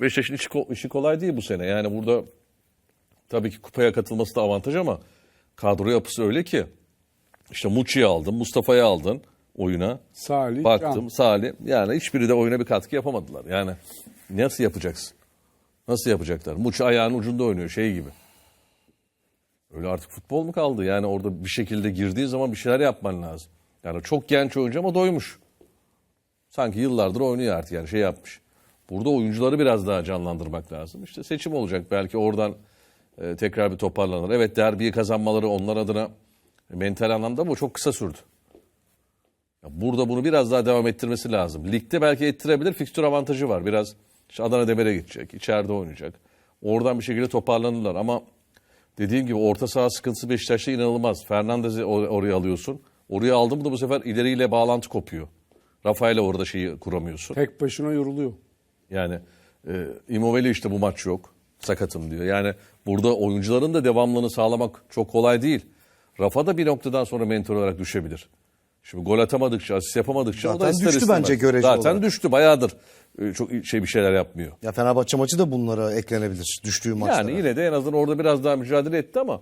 Beşiktaş'ın işi, işi kolay değil bu sene. Yani burada tabii ki kupaya katılması da avantaj ama kadro yapısı öyle ki işte Muçi'yi aldın, Mustafa'yı aldın oyuna. Salih, Baktım Can. Salih. Yani hiçbiri de oyuna bir katkı yapamadılar. Yani nasıl yapacaksın? Nasıl yapacaklar? Muçi ayağının ucunda oynuyor şey gibi. Öyle artık futbol mu kaldı? Yani orada bir şekilde girdiği zaman bir şeyler yapman lazım. Yani çok genç oyuncu ama doymuş. Sanki yıllardır oynuyor artık yani şey yapmış. Burada oyuncuları biraz daha canlandırmak lazım. İşte seçim olacak belki oradan e, tekrar bir toparlanır. Evet derbiyi kazanmaları onlar adına mental anlamda bu çok kısa sürdü. Ya burada bunu biraz daha devam ettirmesi lazım. Ligde belki ettirebilir. Fikstür avantajı var. Biraz işte Adana Demir'e gidecek. içeride oynayacak. Oradan bir şekilde toparlanırlar ama dediğim gibi orta saha sıkıntısı Beşiktaş'ta inanılmaz. Fernandez'i or- oraya alıyorsun. Oraya aldın mı da bu sefer ileriyle bağlantı kopuyor. Rafael'e orada şeyi kuramıyorsun. Tek başına yoruluyor. Yani e, Immobile işte bu maç yok. Sakatım diyor. Yani burada oyuncuların da devamlılığını sağlamak çok kolay değil. Rafa da bir noktadan sonra mentor olarak düşebilir. Şimdi gol atamadıkça, asist yapamadıkça o da Zaten ister düştü istemez. bence görece Zaten olarak. düştü bayağıdır. e, Çok şey bir şeyler yapmıyor. Ya Fenerbahçe maçı da bunlara eklenebilir. Düştüğü maçlara. Yani yine de en azından orada biraz daha mücadele etti ama